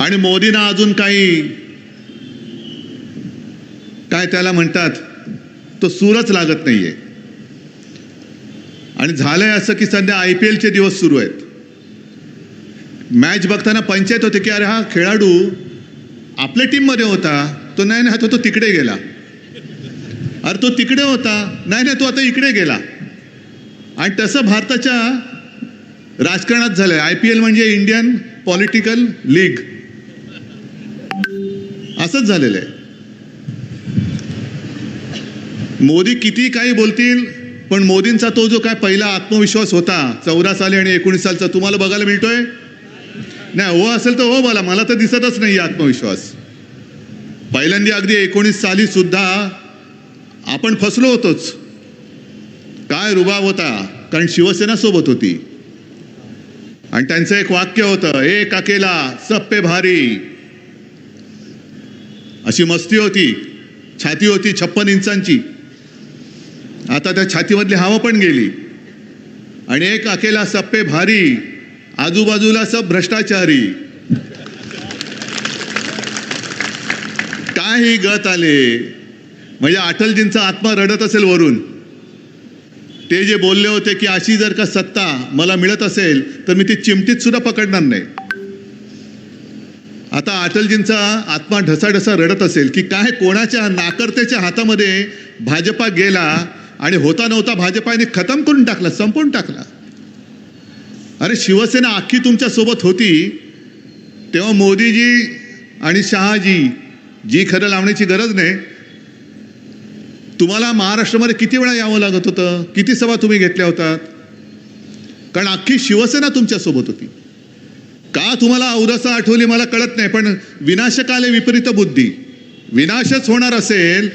आणि मोदींना अजून काही काय त्याला म्हणतात तो सूरच लागत नाहीये. आणि झालंय असं की सध्या आय पी एलचे दिवस सुरू आहेत. मॅच बघताना पंचायत होते की अरे हा खेळाडू आपल्या टीममध्ये होता तो नाही नाही तो तो तिकडे गेला. अरे तो तिकडे होता नाही नाही तो आता इकडे गेला. आणि तसं भारताच्या राजकारणात झालंय. आय पी एल म्हणजे इंडियन पॉलिटिकल लीग. असंच झालेलं आहे. मोदी किती काही बोलतील पण मोदींचा तो जो काय पहिला आत्मविश्वास होता चौदा साली आणि एकोणीस सालचा तुम्हाला बघायला मिळतोय? नाही हो असेल तर हो बोला मला तर दिसतच नाही आत्मविश्वास. पहिल्यांदा अगदी एकोणीस साली सुद्धा आपण फसलो होतोच. काय रुबाब होता कारण शिवसेना सोबत होती. आणि त्यांचं एक वाक्य होतं एक अकेला सप्पे भारी. अशी मस्ती होती. छाती होती छप्पन इंचांची. आता त्या छातीमधली हवा पण गेली. आणि एक अकेला सप्पे भारी आजूबाजूला सब भ्रष्टाचारी. काय ही गत आले. म्हणजे अटलजींचा आत्मा रडत असेल वरून. ते जे बोलले होते की अशी जर का सत्ता मला मिळत असेल तर मी ती चिमटीत सुद्धा पकडणार नाही. आता अटलजींचा आत्मा ढसाढसा रडत असेल की काय कोणाच्या नाकर्त्याच्या हातामध्ये भाजपा गेला आणि होता नव्हता भाजपाने खतम करून टाकला संपवून टाकला? अरे शिवसेना अख्खी तुमच्यासोबत होती. तेव्हा मोदीजी आणि शहाजी जी खरं लावण्याची गरज नाही तुम्हाला महाराष्ट्रामध्ये किती वेळा यावं लागत होतं? किती सभा तुम्ही घेतल्या होतात? कारण अख्खी शिवसेना तुमच्यासोबत होती. का तुम्हाला औदसा आठवली मला कळत नाही पण विनाशकाले विपरीत बुद्धी. विनाशच होणार असेल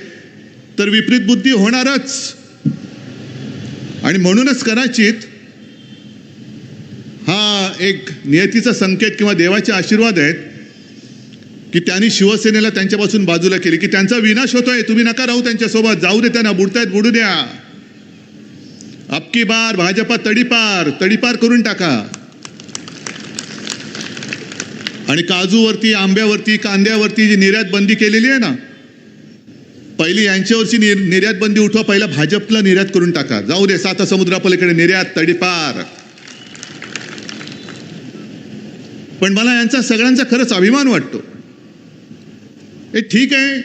तर विपरीत बुद्धी होणारच. आणि म्हणूनच कदाचित हा एक नियतीचा संकेत किंवा देवाचे आशीर्वाद आहेत की त्यांनी शिवसेनेला त्यांच्यापासून बाजूला केली की त्यांचा विनाश होतोय तुम्ही नका राहू त्यांच्यासोबत जाऊ दे त्यांना बुडतायत बुडू द्या. अबकी बार भाजपा तडीपार तडीपार करून टाका. आणि काजूवरती आंब्यावरती कांद्यावरती जी निर्यात बंदी केलेली आहे ना पहिली यांच्यावरची निर निर्यात बंदी उठवा पहिला भाजपला निर्यात करून टाका. जाऊ दे साता समुद्रापलीकडे निर्यात तडीपार. पण मला यांचा सगळ्यांचा खरंच अभिमान वाटतो. हे ठीक आहे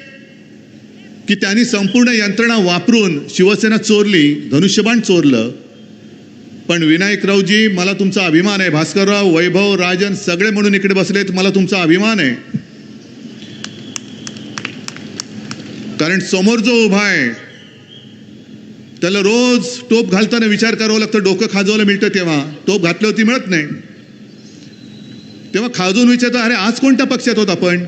की त्यांनी संपूर्ण यंत्रणा वापरून शिवसेना चोरली धनुष्यबाण चोरलं पण विनायकरावजी मला तुमचा अभिमान आहे. भास्करराव वैभव राजन सगळे म्हणून इकडे बसलेत. मला तुमचा अभिमान आहे. कारण समोर जो उभा आहे त्याला रोज टोप घालताना विचार करावा लागतं. डोकं खाजवायला मिळतं तेव्हा. टोप घातल्यावरती मिळत नाही. तेव्हा खाजून विचारतो अरे आज कोणत्या पक्षात होत आपण?